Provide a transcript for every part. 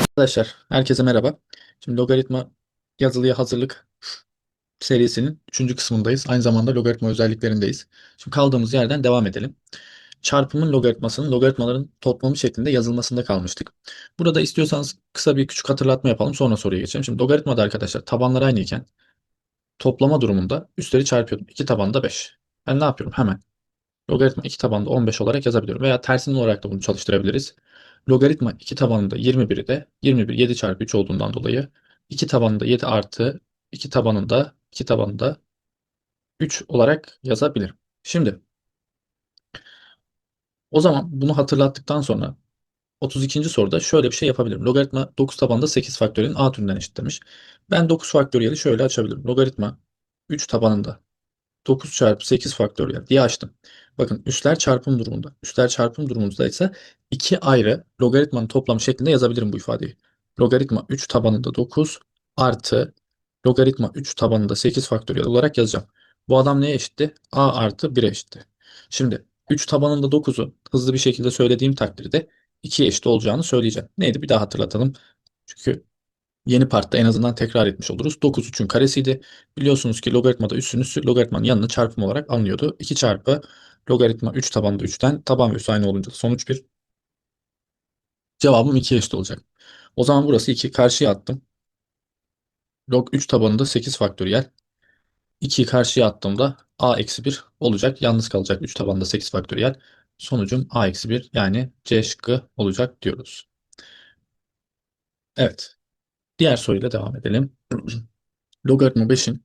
Arkadaşlar herkese merhaba. Şimdi logaritma yazılıya hazırlık serisinin 3. kısmındayız. Aynı zamanda logaritma özelliklerindeyiz. Şimdi kaldığımız yerden devam edelim. Çarpımın logaritmasının logaritmaların toplamı şeklinde yazılmasında kalmıştık. Burada istiyorsanız kısa bir küçük hatırlatma yapalım sonra soruya geçelim. Şimdi logaritmada arkadaşlar tabanlar aynıyken toplama durumunda üstleri çarpıyordum. 2 tabanda 5. Ben ne yapıyorum? Hemen logaritma 2 tabanda 15 olarak yazabiliyorum. Veya tersini olarak da bunu çalıştırabiliriz. Logaritma 2 tabanında 21'i de 21 7 çarpı 3 olduğundan dolayı 2 tabanında 7 artı 2 tabanında 2 tabanında 3 olarak yazabilirim. Şimdi o zaman bunu hatırlattıktan sonra 32. soruda şöyle bir şey yapabilirim. Logaritma 9 tabanında 8 faktöriyelin a türünden eşit demiş. Ben 9 faktöriyeli şöyle açabilirim. Logaritma 3 tabanında 9 çarpı 8 faktöriyel diye açtım. Bakın üstler çarpım durumunda. Üstler çarpım durumunda ise iki ayrı logaritmanın toplamı şeklinde yazabilirim bu ifadeyi. Logaritma 3 tabanında 9 artı logaritma 3 tabanında 8 faktöriyel olarak yazacağım. Bu adam neye eşitti? a artı 1'e eşitti. Şimdi 3 tabanında 9'u hızlı bir şekilde söylediğim takdirde 2'ye eşit olacağını söyleyeceğim. Neydi? Bir daha hatırlatalım. Çünkü yeni partta en azından tekrar etmiş oluruz. 9 3'ün karesiydi. Biliyorsunuz ki logaritmada üssün üssü logaritmanın yanına çarpım olarak alınıyordu. 2 çarpı logaritma 3 tabanında 3'ten taban ve üssü aynı olunca sonuç 1. Cevabım 2'ye eşit olacak. O zaman burası 2. Karşıya attım. Log 3 tabanında 8 faktöriyel. 2'yi karşıya attığımda a eksi 1 olacak. Yalnız kalacak 3 tabanında 8 faktöriyel. Sonucum a eksi 1 yani C şıkkı olacak diyoruz. Evet. Diğer soruyla devam edelim. Logaritma 5'in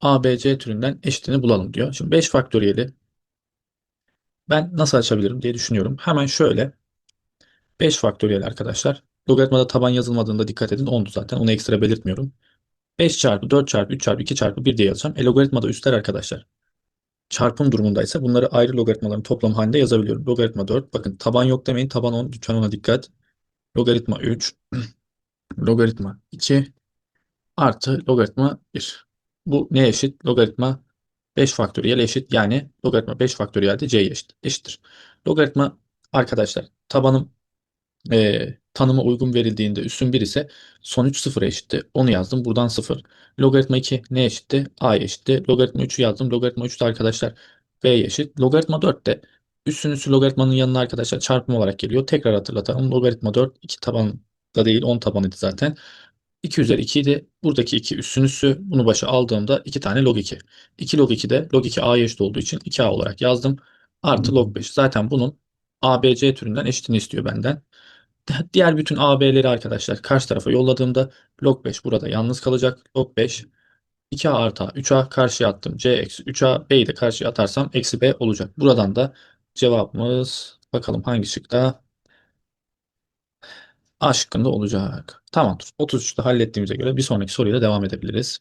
ABC türünden eşitini bulalım diyor. Şimdi 5 faktöriyeli ben nasıl açabilirim diye düşünüyorum. Hemen şöyle 5 faktöriyel arkadaşlar. Logaritmada taban yazılmadığında dikkat edin 10'du zaten. Onu ekstra belirtmiyorum. 5 çarpı 4 çarpı 3 çarpı 2 çarpı 1 diye yazacağım. E logaritmada üstler arkadaşlar. Çarpım durumundaysa bunları ayrı logaritmaların toplamı halinde yazabiliyorum. Logaritma 4. Bakın taban yok demeyin. Taban 10. Lütfen ona dikkat. Logaritma 3. logaritma 2 artı logaritma 1. Bu neye eşit? Logaritma 5 faktöriyel eşit. Yani logaritma 5 faktöriyel de c'ye eşit, eşittir. Logaritma arkadaşlar tabanım e, tanıma uygun verildiğinde üssün 1 ise sonuç 0'a eşitti. Onu yazdım. Buradan 0. Logaritma 2 ne eşitti? A'ya eşitti. Logaritma 3'ü yazdım. Logaritma 3 de arkadaşlar B'ye eşit. Logaritma 4 de üssün üssü logaritmanın yanına arkadaşlar çarpım olarak geliyor. Tekrar hatırlatalım. Logaritma 4 2 taban da değil 10 tabanıydı zaten. 2 üzeri 2 idi. Buradaki 2 üssün üssü. Bunu başa aldığımda 2 tane log 2. 2 log 2 de log 2 a'ya eşit olduğu için 2a olarak yazdım. Artı log 5. Zaten bunun ABC türünden eşitini istiyor benden. Diğer bütün AB'leri arkadaşlar karşı tarafa yolladığımda log 5 burada yalnız kalacak. Log 5 2A artı A 3A karşıya attım. C eksi 3A B'yi de karşıya atarsam eksi B olacak. Buradan da cevabımız bakalım hangi şıkta? A şıkkında olacak. Tamamdır. 33'te hallettiğimize göre bir sonraki soruyla devam edebiliriz.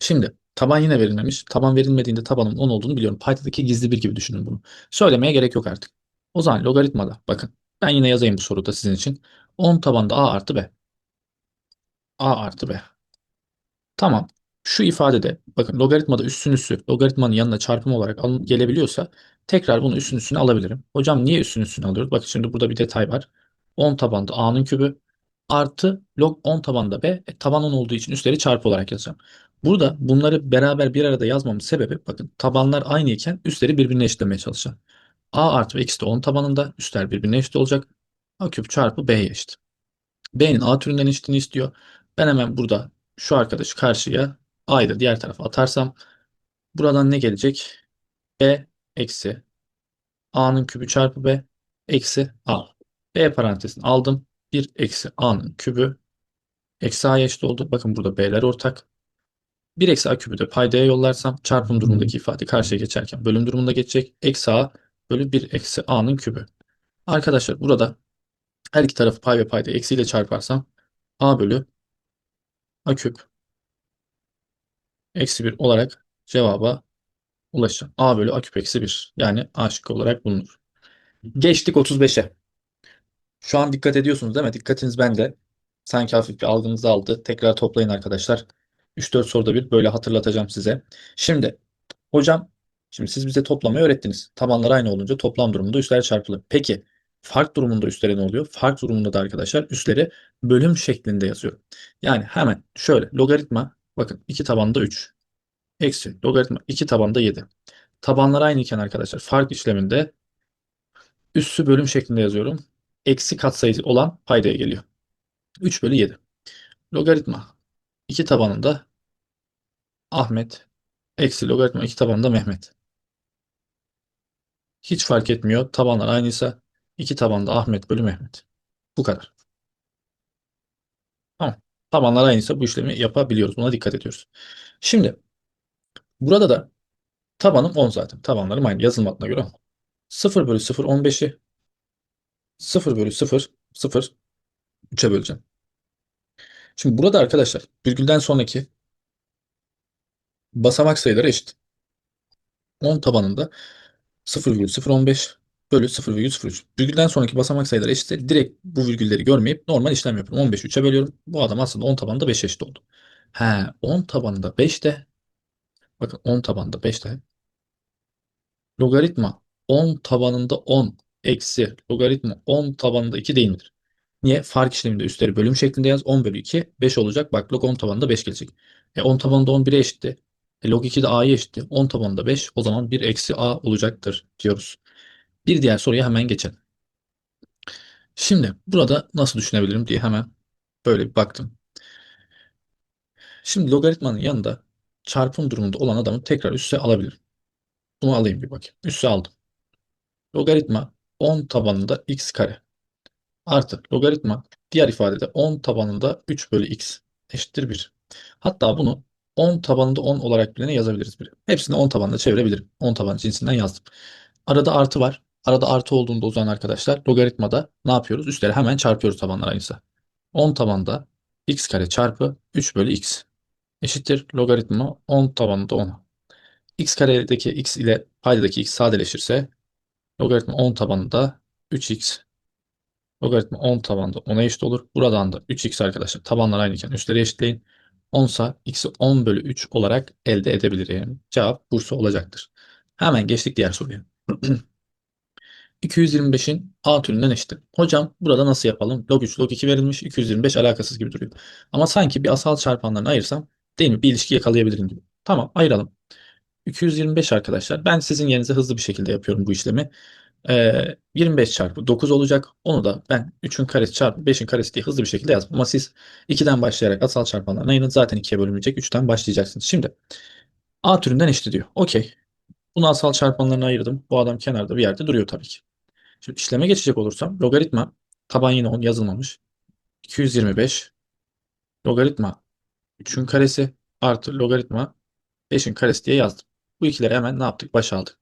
Şimdi taban yine verilmemiş. Taban verilmediğinde tabanın 10 olduğunu biliyorum. Paydadaki gizli bir gibi düşünün bunu. Söylemeye gerek yok artık. O zaman logaritmada bakın. Ben yine yazayım bu soruda sizin için. 10 tabanda A artı B. A artı B. Tamam. Şu ifadede bakın logaritmada üssün üssü logaritmanın yanına çarpım olarak alın, gelebiliyorsa tekrar bunu üssün üssüne alabilirim. Hocam niye üssün üssüne alıyoruz? Bakın şimdi burada bir detay var. 10 tabanda A'nın kübü artı log 10 tabanda B. E, taban 10 olduğu için üstleri çarpı olarak yazacağım. Burada bunları beraber bir arada yazmamın sebebi bakın tabanlar aynı iken üstleri birbirine eşitlemeye çalışacağım. A artı ve eksi de 10 tabanında üstler birbirine eşit olacak. A küp çarpı B'ye eşit. B'nin A türünden eşitini istiyor. Ben hemen burada şu arkadaşı karşıya A'yı da diğer tarafa atarsam buradan ne gelecek? B eksi A'nın kübü çarpı B eksi A. B parantezini aldım. 1 eksi A'nın kübü eksi A'ya eşit oldu. Bakın burada B'ler ortak. 1 eksi A kübü de paydaya yollarsam çarpım durumundaki ifade karşıya geçerken bölüm durumunda geçecek. Eksi A bölü 1 eksi A'nın kübü. Arkadaşlar burada her iki tarafı pay ve payda eksiyle çarparsam A bölü A küp eksi 1 olarak cevaba ulaşacağım. A bölü A küp eksi 1 yani A şıkkı olarak bulunur. Geçtik 35'e. Şu an dikkat ediyorsunuz değil mi? Dikkatiniz bende. Sanki hafif bir algınızı aldı. Tekrar toplayın arkadaşlar. 3-4 soruda bir böyle hatırlatacağım size. Şimdi hocam Şimdi siz bize toplamayı öğrettiniz. Tabanlar aynı olunca toplam durumunda üstler çarpılır. Peki fark durumunda üstlere ne oluyor? Fark durumunda da arkadaşlar üstleri bölüm şeklinde yazıyorum. Yani hemen şöyle logaritma bakın 2 tabanda 3 eksi logaritma 2 tabanda 7. Tabanlar aynıyken arkadaşlar fark işleminde üssü bölüm şeklinde yazıyorum. Eksi katsayı olan paydaya geliyor. 3 bölü 7. Logaritma 2 tabanında Ahmet eksi logaritma 2 tabanında Mehmet. Hiç fark etmiyor. Tabanlar aynıysa 2 tabanda Ahmet bölü Mehmet. Bu kadar. Tamam. Tabanlar aynıysa bu işlemi yapabiliyoruz. Buna dikkat ediyoruz. Şimdi burada da tabanım 10 zaten. Tabanlarım aynı yazılmadığına göre 0 bölü 0 15'i 0 bölü 0 0 3'e böleceğim. Şimdi burada arkadaşlar virgülden sonraki basamak sayıları eşit. 10 tabanında 0,015 bölü 0,03. Virgülden sonraki basamak sayıları eşitse direkt bu virgülleri görmeyip normal işlem yapıyorum. 15'i 3'e bölüyorum. Bu adam aslında 10 tabanında 5 eşit oldu. He 10 tabanında 5 de bakın 10 tabanında 5 de logaritma 10 tabanında 10 eksi logaritma 10 tabanında 2 değil midir? Niye? Fark işleminde üstleri bölüm şeklinde yaz. 10 bölü 2 5 olacak. Bak log 10 tabanında 5 gelecek. E 10 tabanında 11'e eşitti. E, log 2 de a'ya eşitti. 10 tabanında 5 o zaman 1 eksi a olacaktır diyoruz. Bir diğer soruya hemen geçelim. Şimdi burada nasıl düşünebilirim diye hemen böyle bir baktım. Şimdi logaritmanın yanında çarpım durumunda olan adamı tekrar üsse alabilirim. Bunu alayım bir bakayım. Üsse aldım. Logaritma 10 tabanında x kare artı logaritma diğer ifadede 10 tabanında 3 bölü x eşittir 1. Hatta bunu 10 tabanında 10 olarak bile yazabiliriz. Bir. Hepsini 10 tabanında çevirebilirim. 10 taban cinsinden yazdım. Arada artı var. Arada artı olduğunda o zaman arkadaşlar logaritmada ne yapıyoruz? Üstleri hemen çarpıyoruz tabanlar aynısı. 10 tabanda x kare çarpı 3 bölü x eşittir logaritma 10 tabanında 10. x karedeki x ile paydadaki x sadeleşirse logaritma 10 tabanında 3x logaritma 10 tabanında 10'a eşit olur. Buradan da 3x arkadaşlar tabanlar aynıyken üstleri eşitleyin. 10 sa x'i 10 bölü 3 olarak elde edebilirim. Cevap Bursa olacaktır. Hemen geçtik diğer soruya. 225'in A türünden eşittir. Hocam burada nasıl yapalım? Log 3, log 2 verilmiş. 225 alakasız gibi duruyor. Ama sanki bir asal çarpanlarını ayırsam değil mi? Bir ilişki yakalayabilirim gibi. Tamam ayıralım. 225 arkadaşlar. Ben sizin yerinize hızlı bir şekilde yapıyorum bu işlemi. Ee, 25 çarpı 9 olacak. Onu da ben 3'ün karesi çarpı 5'in karesi diye hızlı bir şekilde yazdım. Ama siz 2'den başlayarak asal çarpanlarını ayırın. Zaten 2'ye bölünecek. 3'ten başlayacaksınız. Şimdi A türünden eşit diyor. Okey. Bunu asal çarpanlarına ayırdım. Bu adam kenarda bir yerde duruyor tabii ki. Şimdi işleme geçecek olursam logaritma taban yine 10 yazılmamış. 225 logaritma 3'ün karesi artı logaritma 5'in karesi diye yazdım. Bu ikileri hemen ne yaptık? Başa aldık.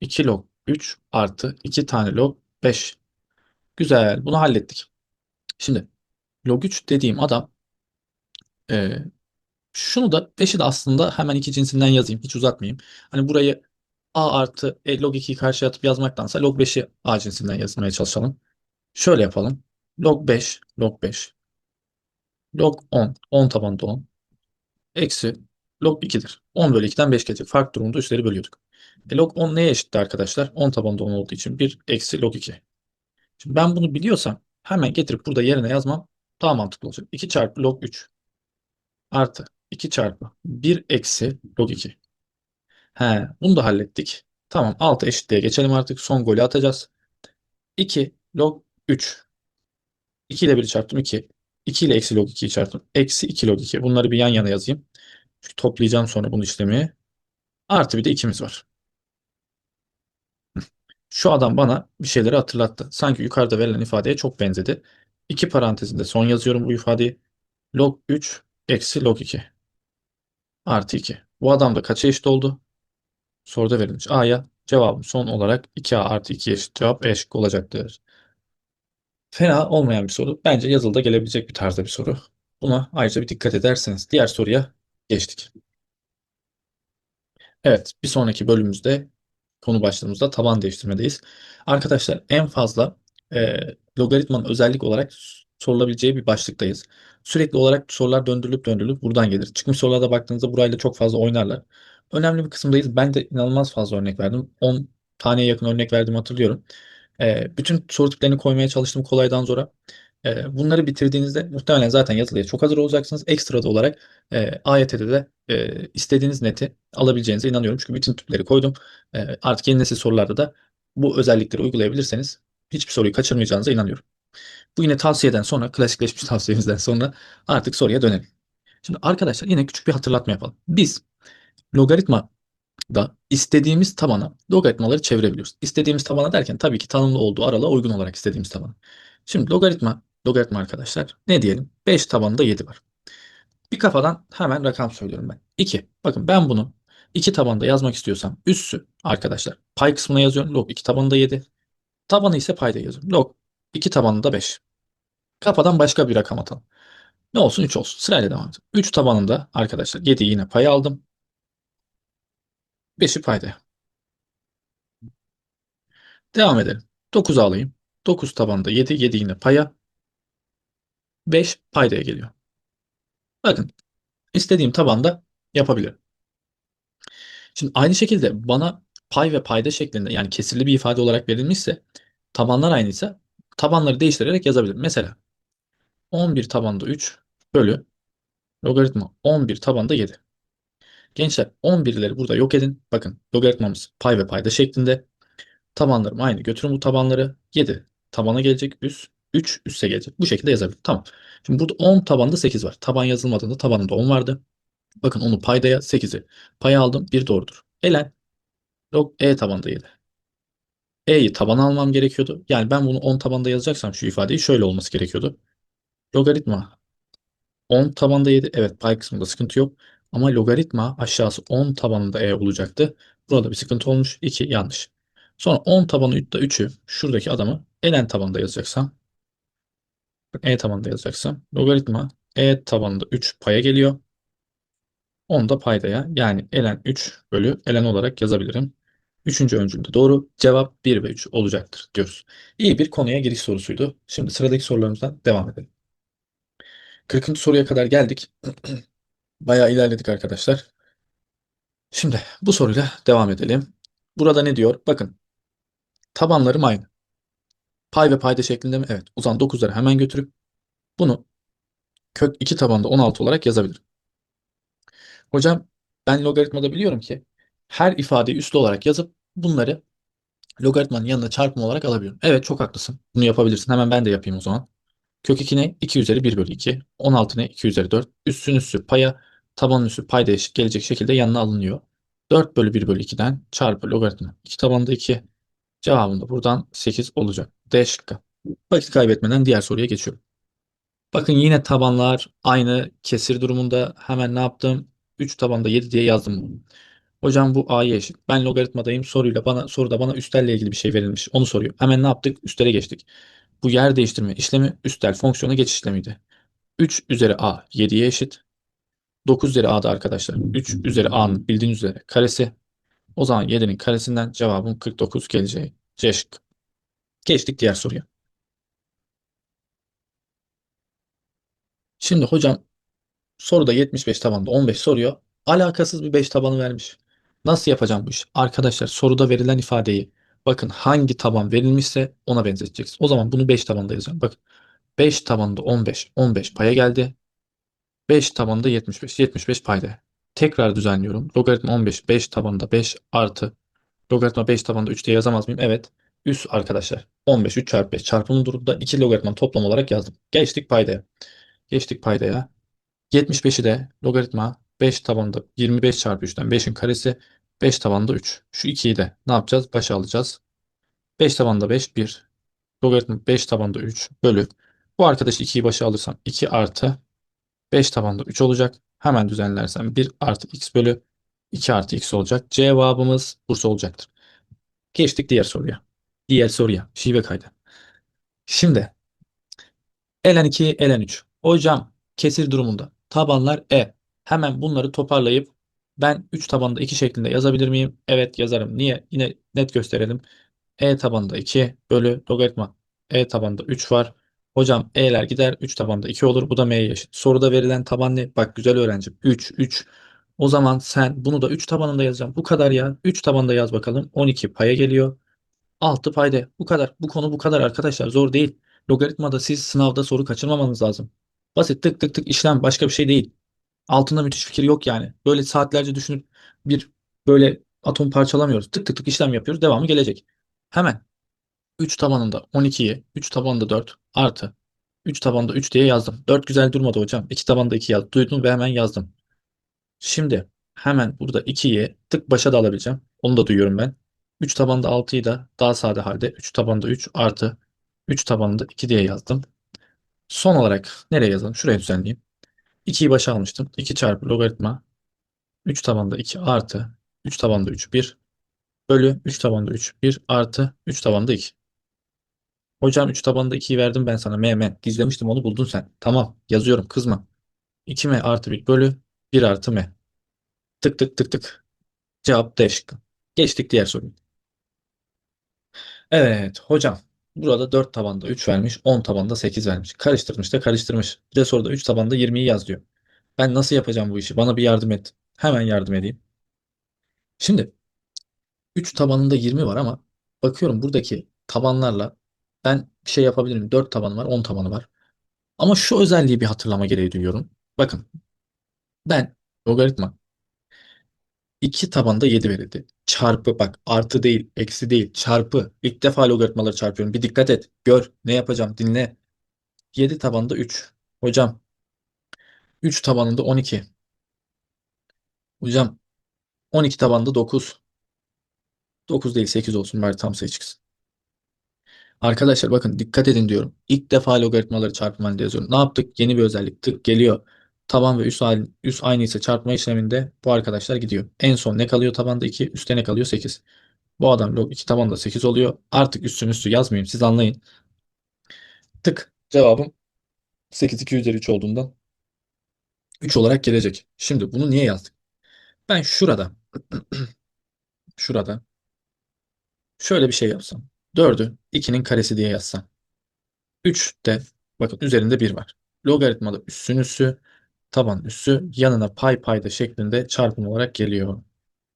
2 log 3 artı 2 tane log 5. Güzel. Bunu hallettik. Şimdi log 3 dediğim adam e, şunu da 5'i de aslında hemen iki cinsinden yazayım. Hiç uzatmayayım. Hani burayı a artı e, log 2'yi karşıya atıp yazmaktansa log 5'i a cinsinden yazmaya çalışalım. Şöyle yapalım. Log 5, log 5. Log 10, 10 tabanında 10. Eksi log 2'dir. 10 bölü 2'den 5 gelecek. Fark durumunda üstleri bölüyorduk. E, log 10 neye eşitti arkadaşlar? 10 tabanında 10 olduğu için 1 eksi log 2. Şimdi ben bunu biliyorsam hemen getirip burada yerine yazmam daha mantıklı olacak. 2 çarpı log 3 artı 2 çarpı 1 eksi log 2. He, bunu da hallettik. Tamam 6 eşitliğe geçelim artık. Son golü atacağız. 2 log 3. 2 ile 1'i çarptım 2. 2 ile eksi log 2'yi çarptım. Eksi 2 log 2. Bunları bir yan yana yazayım. Çünkü toplayacağım sonra bunu işlemi. Artı bir de 2'miz var. Şu adam bana bir şeyleri hatırlattı. Sanki yukarıda verilen ifadeye çok benzedi. İki parantezinde son yazıyorum bu ifadeyi. Log 3 eksi log 2 artı 2. Bu adam da kaça eşit oldu? Soruda verilmiş A'ya cevabım son olarak 2A artı 2 eşit cevap E şıkkı olacaktır. Fena olmayan bir soru. Bence yazılıda gelebilecek bir tarzda bir soru. Buna ayrıca bir dikkat ederseniz diğer soruya geçtik. Evet bir sonraki bölümümüzde konu başlığımızda taban değiştirmedeyiz. Arkadaşlar en fazla e, logaritmanın özellik olarak sorulabileceği bir başlıktayız. Sürekli olarak sorular döndürülüp döndürülüp buradan gelir. Çıkmış sorularda baktığınızda burayla çok fazla oynarlar. önemli bir kısımdayız. Ben de inanılmaz fazla örnek verdim. 10 taneye yakın örnek verdim hatırlıyorum. Ee, bütün soru tiplerini koymaya çalıştım kolaydan zora. Ee, bunları bitirdiğinizde muhtemelen zaten yazılıya çok hazır olacaksınız. Ekstra da olarak e, AYT'de de e, istediğiniz neti alabileceğinize inanıyorum. Çünkü bütün tipleri koydum. E, artık yeni nesil sorularda da bu özellikleri uygulayabilirseniz hiçbir soruyu kaçırmayacağınıza inanıyorum. Bu yine tavsiyeden sonra, klasikleşmiş tavsiyemizden sonra artık soruya dönelim. Şimdi arkadaşlar yine küçük bir hatırlatma yapalım. Biz logaritma da istediğimiz tabana logaritmaları çevirebiliyoruz. İstediğimiz tabana derken tabii ki tanımlı olduğu aralığa uygun olarak istediğimiz tabana. Şimdi logaritma, logaritma arkadaşlar ne diyelim? 5 tabanında 7 var. Bir kafadan hemen rakam söylüyorum ben. 2. Bakın ben bunu 2 tabanda yazmak istiyorsam üssü arkadaşlar pay kısmına yazıyorum. Log 2 tabanında 7. Tabanı ise payda yazıyorum. Log 2 tabanında 5. Kafadan başka bir rakam atalım. Ne olsun 3 olsun. Sırayla devam edelim. 3 tabanında arkadaşlar 7'yi yine pay aldım. 5'i paydaya. Devam edelim. 9'u alayım. 9 tabanda 7, 7 yine paya. 5 paydaya geliyor. Bakın istediğim tabanda yapabilirim. Şimdi aynı şekilde bana pay ve payda şeklinde yani kesirli bir ifade olarak verilmişse tabanlar aynıysa tabanları değiştirerek yazabilirim. Mesela 11 tabanda 3 bölü logaritma 11 tabanda 7. Gençler 11'leri burada yok edin. Bakın logaritmamız pay ve payda şeklinde. Tabanlarım aynı. Götürün bu tabanları. 7 tabana gelecek. Üst 3 üste gelecek. Bu şekilde yazabilirim. Tamam. Şimdi burada 10 tabanda 8 var. Taban yazılmadığında tabanında 10 vardı. Bakın onu paydaya 8'i. Paya aldım. 1 doğrudur. Elen log e tabanda 7. E'yi tabana almam gerekiyordu. Yani ben bunu 10 tabanda yazacaksam şu ifadeyi şöyle olması gerekiyordu. Logaritma 10 tabanda 7. Evet pay kısmında sıkıntı yok. Ama logaritma aşağısı 10 tabanında e olacaktı. Burada bir sıkıntı olmuş. 2 yanlış. Sonra 10 tabanı 3'ü şuradaki adamı ln tabanında yazacaksam e tabanında yazacaksam logaritma e tabanında 3 paya geliyor. 10 da paydaya yani ln 3 bölü ln olarak yazabilirim. Üçüncü öncülde doğru. Cevap 1 ve 3 olacaktır diyoruz. İyi bir konuya giriş sorusuydu. Şimdi sıradaki sorularımızdan devam edelim. 40. soruya kadar geldik. Bayağı ilerledik arkadaşlar. Şimdi bu soruyla devam edelim. Burada ne diyor? Bakın. Tabanlarım aynı. Pay ve payda şeklinde mi? Evet. O zaman 9'ları hemen götürüp bunu kök 2 tabanda 16 olarak yazabilirim. Hocam ben logaritmada biliyorum ki her ifadeyi üslü olarak yazıp bunları logaritmanın yanına çarpım olarak alabiliyorum. Evet çok haklısın. Bunu yapabilirsin. Hemen ben de yapayım o zaman. Kök 2 ne? 2 üzeri 1 bölü 2. 16 ne? 2 üzeri 4. Üssün üssü paya tabanın üssü payda eşit gelecek şekilde yanına alınıyor. 4 bölü 1 bölü 2'den çarpı logaritma. 2 tabanda 2. Cevabım da buradan 8 olacak. D şıkkı. Vakit kaybetmeden diğer soruya geçiyorum. Bakın yine tabanlar aynı kesir durumunda hemen ne yaptım? 3 tabanda 7 diye yazdım bunu. Hocam bu a'ya eşit. Ben logaritmadayım. Soruyla bana soruda bana üstlerle ilgili bir şey verilmiş. Onu soruyor. Hemen ne yaptık? Üstlere geçtik. Bu yer değiştirme işlemi üstel fonksiyona geçiş işlemiydi. 3 üzeri a 7'ye eşit. 9 üzeri a'da arkadaşlar. 3 üzeri a'nın bildiğiniz üzere karesi. O zaman 7'nin karesinden cevabım 49 geleceği. C şıkkı. Geçtik diğer soruya. Şimdi hocam soruda 75 tabanda 15 soruyor. Alakasız bir 5 tabanı vermiş. Nasıl yapacağım bu iş? Arkadaşlar soruda verilen ifadeyi bakın hangi taban verilmişse ona benzeteceksin. O zaman bunu 5 tabanda yazıyorum. Bakın 5 tabanda 15. 15 paya geldi. 5 tabanda 75. 75 payda. Tekrar düzenliyorum. Logaritma 15. 5 tabanda 5 artı. Logaritma 5 tabanda 3 diye yazamaz mıyım? Evet. Üst arkadaşlar. 15 3 çarpı 5 çarpımı durumda 2 logaritma toplam olarak yazdım. Geçtik paydaya. Geçtik paydaya. 75'i de logaritma 5 tabanında 25 çarpı 3'ten 5'in karesi 5 tabanında 3. Şu 2'yi de ne yapacağız? Başa alacağız. 5 tabanında 5 1. Logaritma 5 tabanında 3 bölü. Bu arkadaş 2'yi başa alırsam 2 artı 5 tabanında 3 olacak. Hemen düzenlersem 1 artı x bölü 2 artı x olacak. Cevabımız Bursa olacaktır. Geçtik diğer soruya. Diğer soruya. Şive kaydı. Şimdi ln 2 ln 3. Hocam kesir durumunda tabanlar e. Hemen bunları toparlayıp ben 3 tabanda 2 şeklinde yazabilir miyim? Evet yazarım. Niye? Yine net gösterelim. E tabanda 2 bölü logaritma. E tabanda 3 var. Hocam E'ler gider 3 tabanda 2 olur. Bu da M'ye eşit. Soruda verilen taban ne? Bak güzel öğrencim. 3, 3. O zaman sen bunu da 3 tabanında yazacağım. Bu kadar ya. 3 tabanda yaz bakalım. 12 paya geliyor. 6 payda. Bu kadar. Bu konu bu kadar arkadaşlar. Zor değil. Logaritmada siz sınavda soru kaçırmamanız lazım. Basit tık tık tık işlem başka bir şey değil. Altında müthiş fikir yok yani. Böyle saatlerce düşünüp bir böyle atom parçalamıyoruz. Tık tık tık işlem yapıyoruz. Devamı gelecek. Hemen 3 tabanında 12'yi 3 tabanında 4 artı 3 tabanında 3 diye yazdım. 4 güzel durmadı hocam. 2 tabanda 2 yaz. Duydum ve hemen yazdım. Şimdi hemen burada 2'yi tık başa da alabileceğim. Onu da duyuyorum ben. 3 tabanda 6'yı da daha sade halde 3 tabanda 3 artı 3 tabanında 2 diye yazdım. Son olarak nereye yazalım? Şuraya düzenleyeyim. 2'yi başa almıştım. 2 çarpı logaritma 3 tabanda 2 artı 3 tabanda 3 1 bölü 3 tabanda 3 1 artı 3 tabanda 2. Hocam 3 tabanda 2'yi verdim ben sana. M M. Gizlemiştim onu buldun sen. Tamam yazıyorum kızma. 2M artı 1 bölü 1 artı M. Tık tık tık tık. Cevap D şıkkı. Geçtik diğer soruya. Evet hocam. Burada 4 tabanda 3 vermiş. 10 tabanda 8 vermiş. Karıştırmış da karıştırmış. Bir de soruda 3 tabanda 20'yi yaz diyor. Ben nasıl yapacağım bu işi? Bana bir yardım et. Hemen yardım edeyim. Şimdi 3 tabanında 20 var ama bakıyorum buradaki tabanlarla ben bir şey yapabilirim. 4 tabanı var, 10 tabanı var. Ama şu özelliği bir hatırlama gereği duyuyorum. Bakın ben logaritma 2 tabanda 7 verildi. Çarpı bak artı değil, eksi değil, çarpı. İlk defa logaritmaları çarpıyorum. Bir dikkat et. Gör ne yapacağım dinle. 7 tabanda 3. Hocam 3 tabanında 12. Hocam 12 tabanda 9. 9 değil 8 olsun bari tam sayı çıksın. Arkadaşlar bakın dikkat edin diyorum. İlk defa logaritmaları çarpım halinde yazıyorum. Ne yaptık? Yeni bir özellik. Tık geliyor. Taban ve üst, üst aynı ise çarpma işleminde bu arkadaşlar gidiyor. En son ne kalıyor tabanda 2, üstte ne kalıyor 8. Bu adam log 2 tabanda 8 oluyor. Artık üstün üstü yazmayayım siz anlayın. Tık cevabım 8 2 üzeri 3 olduğundan 3 olarak gelecek. Şimdi bunu niye yazdık? Ben şurada şurada şöyle bir şey yapsam. 4'ü 2'nin karesi diye yazsam. 3 de bakın üzerinde 1 var. Logaritmada üssün üssü taban üssü yanına pay payda şeklinde çarpım olarak geliyor.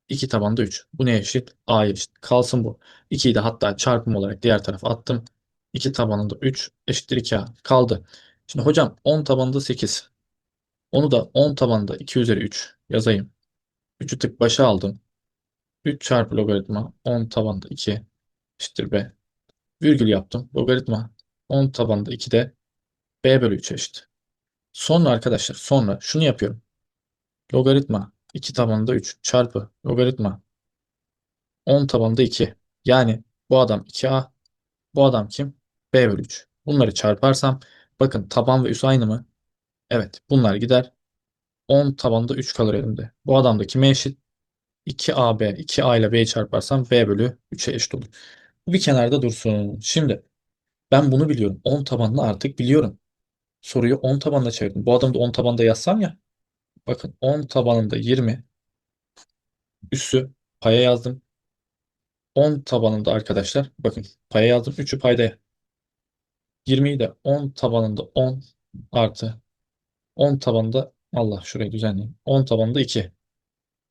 2 tabanda 3. Bu neye eşit? A'ya eşit. Kalsın bu. 2'yi de hatta çarpım olarak diğer tarafa attım. 2 tabanında 3 eşittir 2A kaldı. Şimdi hocam 10 tabanında 8. Onu da 10 tabanında 2 üzeri 3 yazayım. 3'ü tık başa aldım. 3 çarpı logaritma 10 tabanında 2 eşittir B. Virgül yaptım. Logaritma 10 tabanında 2 de B bölü 3 eşit. Sonra arkadaşlar sonra şunu yapıyorum. Logaritma 2 tabanında 3 çarpı logaritma 10 tabanında 2. Yani bu adam 2A. Bu adam kim? B bölü 3. Bunları çarparsam bakın taban ve üs aynı mı? Evet bunlar gider. 10 tabanda 3 kalır elimde. Bu adam da kime eşit? 2AB. 2A ile B'yi çarparsam B bölü 3'e eşit olur. Bu bir kenarda dursun. Şimdi ben bunu biliyorum. 10 tabanını artık biliyorum. Soruyu 10 tabanla çevirdim. Bu adamı da 10 tabanda yazsam ya. Bakın 10 tabanında 20 üssü paya yazdım. 10 tabanında arkadaşlar bakın paya yazdım. 3'ü paydaya. 20'yi de 10 tabanında 10 artı 10 tabanında Allah şurayı düzenleyeyim. 10 tabanında 2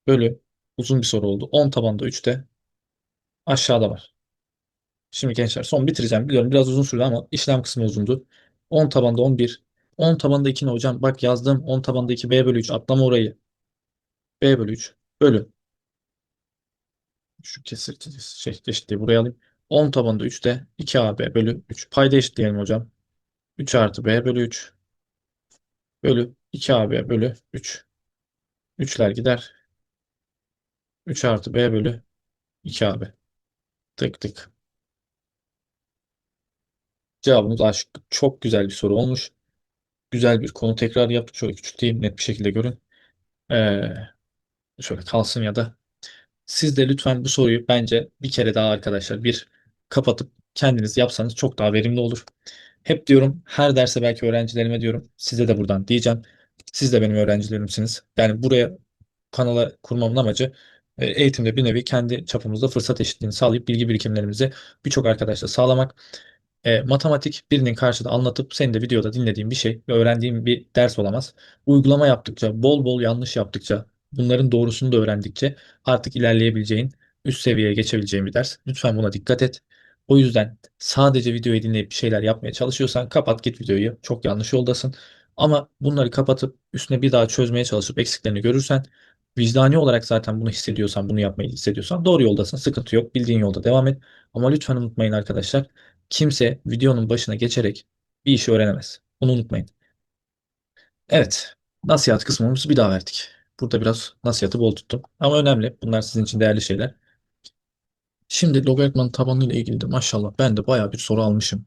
bölü uzun bir soru oldu. 10 tabanında 3 de aşağıda var. Şimdi gençler son bitireceğim. Biliyorum biraz uzun sürdü ama işlem kısmı uzundu. 10 tabanda 11. 10 tabanda 2 ne hocam? Bak yazdım. 10 tabanda 2 B bölü 3. Atlama orayı. B bölü 3 bölü. Şu kesir şey eşitliği buraya alayım. 10 tabanında 3 de 2AB bölü 3. Payda eşitleyelim hocam. 3 artı B bölü 3 bölü 2AB bölü 3. 3'ler gider. 3 artı B bölü 2AB. Tık tık. Cevabımız A. Çok güzel bir soru olmuş. Güzel bir konu tekrar yaptık. Şöyle küçülteyim net bir şekilde görün. Ee, şöyle kalsın ya da siz de lütfen bu soruyu bence bir kere daha arkadaşlar bir kapatıp kendiniz yapsanız çok daha verimli olur. Hep diyorum her derse belki öğrencilerime diyorum. Size de buradan diyeceğim. Siz de benim öğrencilerimsiniz. Yani buraya kanala kurmamın amacı e, eğitimde bir nevi kendi çapımızda fırsat eşitliğini sağlayıp bilgi birikimlerimizi birçok arkadaşla sağlamak. E, matematik birinin karşıda anlatıp senin de videoda dinlediğin bir şey ve öğrendiğin bir ders olamaz. Uygulama yaptıkça, bol bol yanlış yaptıkça, bunların doğrusunu da öğrendikçe artık ilerleyebileceğin, üst seviyeye geçebileceğin bir ders. Lütfen buna dikkat et. O yüzden sadece videoyu dinleyip bir şeyler yapmaya çalışıyorsan kapat git videoyu. Çok yanlış yoldasın. Ama bunları kapatıp üstüne bir daha çözmeye çalışıp eksiklerini görürsen vicdani olarak zaten bunu hissediyorsan, bunu yapmayı hissediyorsan doğru yoldasın. Sıkıntı yok. Bildiğin yolda devam et. Ama lütfen unutmayın arkadaşlar. Kimse videonun başına geçerek bir işi öğrenemez. Bunu unutmayın. Evet. Nasihat kısmımızı bir daha verdik. Burada biraz nasihatı bol tuttum. Ama önemli. Bunlar sizin için değerli şeyler. Şimdi logaritmanın tabanı ile ilgili de maşallah ben de bayağı bir soru almışım.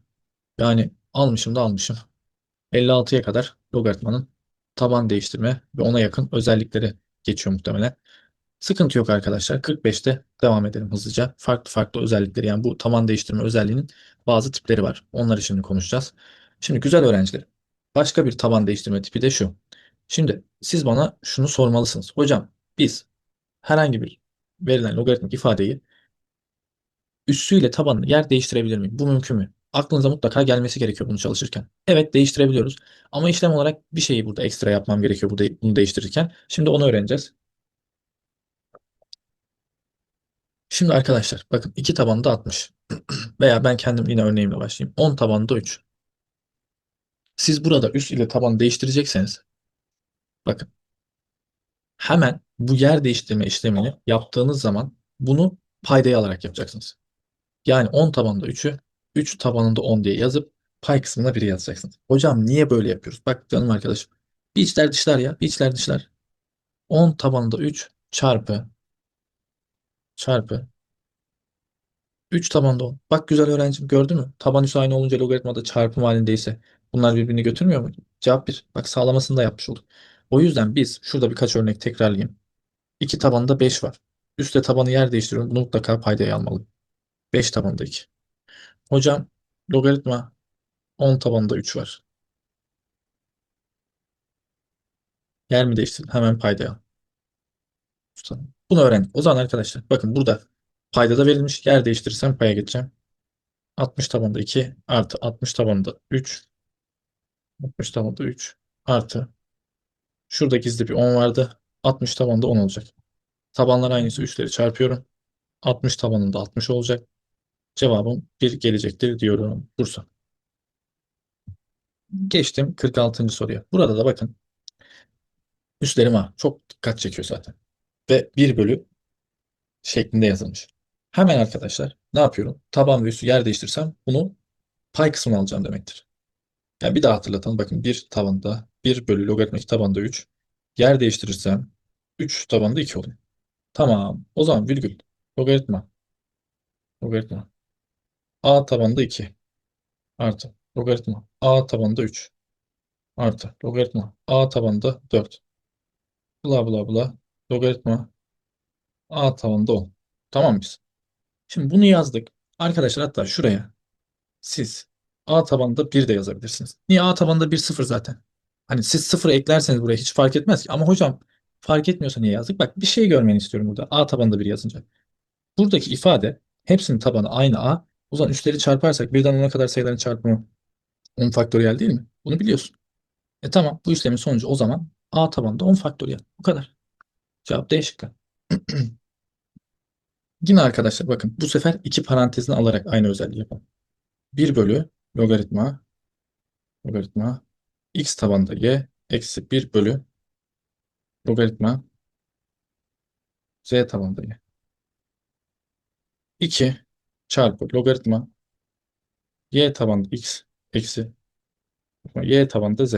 Yani almışım da almışım. 56'ya kadar logaritmanın taban değiştirme ve ona yakın özellikleri geçiyor muhtemelen. Sıkıntı yok arkadaşlar. 45'te devam edelim hızlıca. Farklı farklı özellikleri yani bu taban değiştirme özelliğinin bazı tipleri var. Onları şimdi konuşacağız. Şimdi güzel öğrenciler. Başka bir taban değiştirme tipi de şu. Şimdi siz bana şunu sormalısınız. Hocam biz herhangi bir verilen logaritmik ifadeyi üssüyle tabanını yer değiştirebilir miyim? Bu mümkün mü? Aklınıza mutlaka gelmesi gerekiyor bunu çalışırken. Evet değiştirebiliyoruz. Ama işlem olarak bir şeyi burada ekstra yapmam gerekiyor bunu değiştirirken. Şimdi onu öğreneceğiz. Şimdi arkadaşlar bakın 2 tabanında 60 veya ben kendim yine örneğimle başlayayım. 10 tabanında 3. Siz burada üst ile taban değiştirecekseniz bakın hemen bu yer değiştirme işlemini yaptığınız zaman bunu paydaya alarak yapacaksınız. Yani 10 tabanında 3'ü 3 tabanında 10 diye yazıp pay kısmına 1'i yazacaksınız. Hocam niye böyle yapıyoruz? Bak canım arkadaşım. Bir içler dışlar ya. Bir içler dışlar. 10 tabanında 3 çarpı çarpı 3 tabanda 10. Bak güzel öğrencim gördün mü? Taban üssü aynı olunca logaritmada çarpım halindeyse bunlar birbirini götürmüyor mu? Cevap 1. Bak sağlamasını da yapmış olduk. O yüzden biz şurada birkaç örnek tekrarlayayım. 2 tabanda 5 var. Üstte tabanı yer değiştiriyorum. Bunu mutlaka paydaya almalı. 5 tabanda 2. Hocam logaritma 10 tabanında 3 var. Yer mi değiştirdin? Hemen paydaya al. Tamam. Bunu öğrendik. O zaman arkadaşlar bakın burada paydada verilmiş. Yer değiştirirsem paya geçeceğim. 60 tabanında 2 artı 60 tabanında 3 60 tabanında 3 artı şurada gizli bir 10 vardı. 60 tabanında 10 olacak. Tabanlar aynıysa üstleri çarpıyorum. 60 tabanında 60 olacak. Cevabım 1 gelecektir diyorum. Bursa. Geçtim 46. soruya. Burada da bakın. Üstlerim A. Çok dikkat çekiyor zaten. Ve 1 bölü şeklinde yazılmış. Hemen arkadaşlar ne yapıyorum? Taban ve üstü yer değiştirsem bunu pay kısmına alacağım demektir. Yani bir daha hatırlatalım. Bakın 1 tabanda 1 bölü logaritmik tabanda 3. Yer değiştirirsem 3 tabanda 2 oluyor. Tamam. O zaman virgül logaritma logaritma a tabanda 2 artı logaritma a tabanda 3 artı logaritma a tabanda 4 bla bla bla logaritma a tabanda 10. Tamam mıyız? Şimdi bunu yazdık. Arkadaşlar hatta şuraya siz A tabanında 1 de yazabilirsiniz. Niye A tabanında 1 0 zaten? Hani siz 0 eklerseniz buraya hiç fark etmez ki. Ama hocam fark etmiyorsa niye yazdık? Bak bir şey görmeni istiyorum burada. A tabanında 1 yazınca. Buradaki ifade hepsinin tabanı aynı A. O zaman üstleri çarparsak birden 10'a kadar sayıların çarpımı 10 faktöriyel değil mi? Bunu biliyorsun. E tamam bu işlemin sonucu o zaman A tabanında 10 faktöriyel. Bu kadar. Cevap D şıkkı. Yine arkadaşlar bakın bu sefer iki parantezini alarak aynı özelliği yapalım. 1 bölü logaritma logaritma x tabanda y eksi 1 bölü logaritma z tabanda y. 2 çarpı logaritma y tabanda x eksi y tabanda z.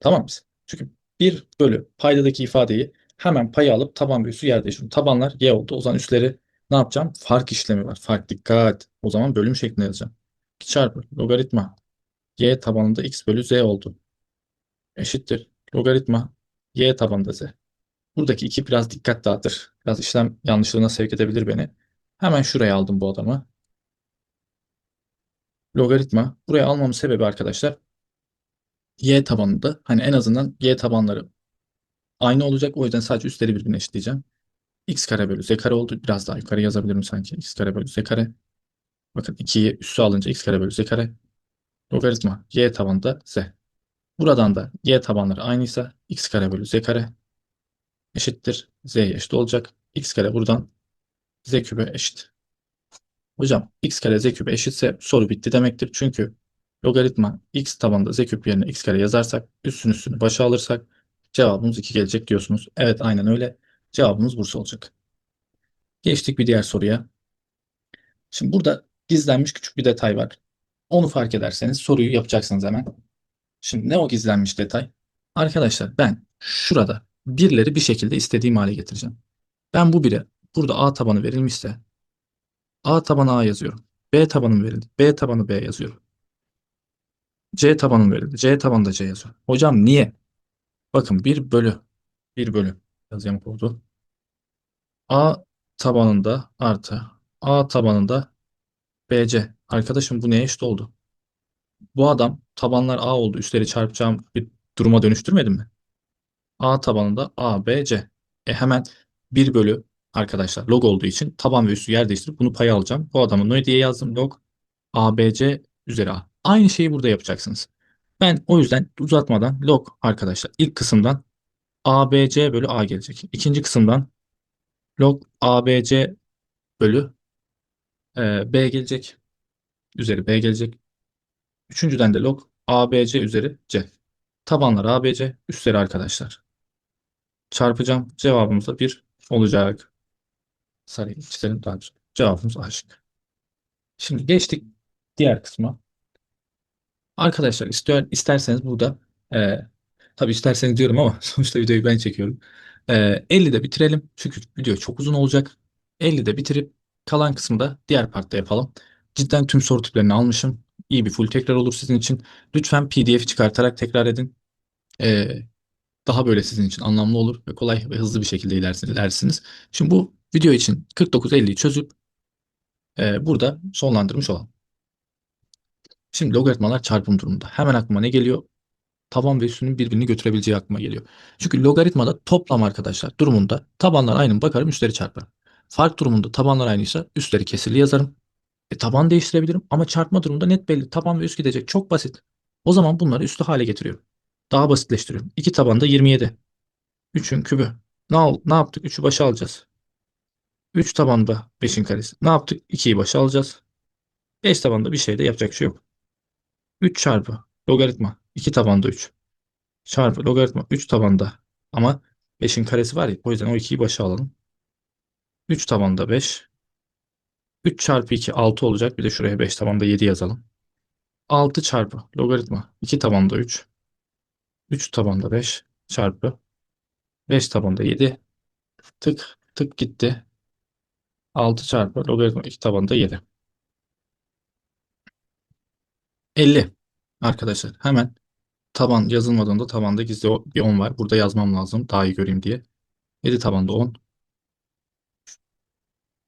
Tamam mı? Çünkü 1 bölü paydadaki ifadeyi hemen paya alıp taban üssü yer değiştiriyorum. Tabanlar y oldu. O zaman üstleri ne yapacağım? Fark işlemi var. Fark dikkat. O zaman bölüm şeklinde yazacağım. 2 çarpı logaritma y tabanında x bölü z oldu. Eşittir. Logaritma y tabanında z. Buradaki 2 biraz dikkat dağıtır. Biraz işlem yanlışlığına sevk edebilir beni. Hemen şuraya aldım bu adamı. Logaritma. Buraya almamın sebebi arkadaşlar y tabanında hani en azından y tabanları aynı olacak. O yüzden sadece üstleri birbirine eşitleyeceğim. x kare bölü z kare oldu. Biraz daha yukarı yazabilirim sanki. x kare bölü z kare. Bakın 2'yi üstü alınca x kare bölü z kare. Logaritma y tabanında z. Buradan da y tabanları aynıysa x kare bölü z kare. eşittir z'ye eşit olacak. x kare buradan z küpe eşit. Hocam x kare z küpe eşitse soru bitti demektir. Çünkü logaritma x tabanında z küp yerine x kare yazarsak üstün üstünü başa alırsak cevabımız 2 gelecek diyorsunuz. Evet aynen öyle. Cevabımız Bursa olacak. Geçtik bir diğer soruya. Şimdi burada gizlenmiş küçük bir detay var. Onu fark ederseniz soruyu yapacaksınız hemen. Şimdi ne o gizlenmiş detay? Arkadaşlar ben şurada birleri bir şekilde istediğim hale getireceğim. Ben bu bire burada A tabanı verilmişse A tabanı A yazıyorum. B tabanı verildi. B tabanı B yazıyorum. C tabanı verildi. C tabanı da C yazıyorum. Hocam niye? Bakın 1 bölü 1 bölü yazayım oldu. A tabanında artı A tabanında BC. Arkadaşım bu neye eşit oldu? Bu adam tabanlar A oldu. Üstleri çarpacağım bir duruma dönüştürmedim mi? A tabanında A, B, C. E hemen 1 bölü arkadaşlar log olduğu için taban ve üstü yer değiştirip bunu paya alacağım. Bu adamı ne diye yazdım? Log A, B, C üzeri A. Aynı şeyi burada yapacaksınız. Ben o yüzden uzatmadan log arkadaşlar ilk kısımdan A, B, C bölü A gelecek. İkinci kısımdan log A, B, C bölü e, B gelecek. Üzeri B gelecek. Üçüncüden de log ABC üzeri C. Tabanlar ABC, üstleri arkadaşlar. Çarpacağım. Cevabımız da 1 olacak. Sarıyı çizelim daha güzel. Cevabımız A şıkkı. Şimdi geçtik diğer kısma. Arkadaşlar istiyor, isterseniz burada e, tabii isterseniz diyorum ama sonuçta videoyu ben çekiyorum. E, 50'de bitirelim. Çünkü video çok uzun olacak. 50'de bitirip kalan kısmı da diğer partta yapalım. Cidden tüm soru tiplerini almışım. İyi bir full tekrar olur sizin için. Lütfen PDF çıkartarak tekrar edin. E, daha böyle sizin için anlamlı olur ve kolay ve hızlı bir şekilde ilersiniz. Şimdi bu video için 49-50'yi çözüp e, burada sonlandırmış olalım. Şimdi logaritmalar çarpım durumunda. Hemen aklıma ne geliyor? Taban ve üstünün birbirini götürebileceği aklıma geliyor. Çünkü logaritmada toplam arkadaşlar durumunda tabanlar aynı bakarım üstleri çarparım. Fark durumunda tabanlar aynıysa üstleri kesirli yazarım. E, taban değiştirebilirim ama çarpma durumunda net belli. Taban ve üst gidecek. Çok basit. O zaman bunları üstü hale getiriyorum. Daha basitleştiriyorum. 2 tabanda 27. 3'ün kübü. Ne, al, ne yaptık? 3'ü başa alacağız. 3 tabanda 5'in karesi. Ne yaptık? 2'yi başa alacağız. 5 tabanda bir şey de yapacak şey yok. 3 çarpı logaritma 2 tabanda 3 çarpı logaritma 3 tabanda ama 5'in karesi var ya o yüzden o 2'yi başa alalım. 3 tabanda 5 3 çarpı 2 6 olacak. Bir de şuraya 5 tabanda 7 yazalım. 6 çarpı logaritma 2 tabanda 3 3 tabanda 5 çarpı 5 tabanda 7 tık tık gitti. 6 çarpı logaritma 2 tabanda 7. 50 arkadaşlar hemen taban yazılmadığında tabanda gizli bir 10 var. Burada yazmam lazım daha iyi göreyim diye. 7 tabanda 10.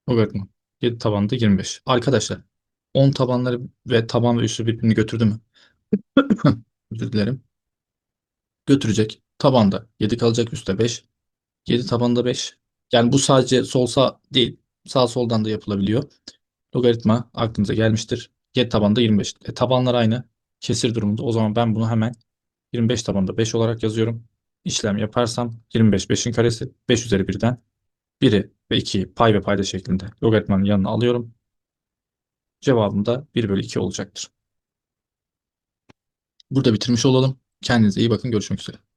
Logaritma 7 tabanda 25. Arkadaşlar 10 tabanları ve taban ve üstü birbirini götürdü mü? Özür dilerim. Götürecek. Tabanda 7 kalacak üstte 5. 7 tabanda 5. Yani bu sadece sol sağ değil. Sağ soldan da yapılabiliyor. Logaritma aklınıza gelmiştir. 7 tabanda 25. E, tabanlar aynı. Kesir durumunda. O zaman ben bunu hemen 25 tabanda 5 olarak yazıyorum. İşlem yaparsam 25 5'in karesi 5 üzeri 1'den 1'i ve 2'yi pay ve payda şeklinde logaritmanın yanına alıyorum. Cevabım da 1 bölü 2 olacaktır. Burada bitirmiş olalım. Kendinize iyi bakın. Görüşmek üzere.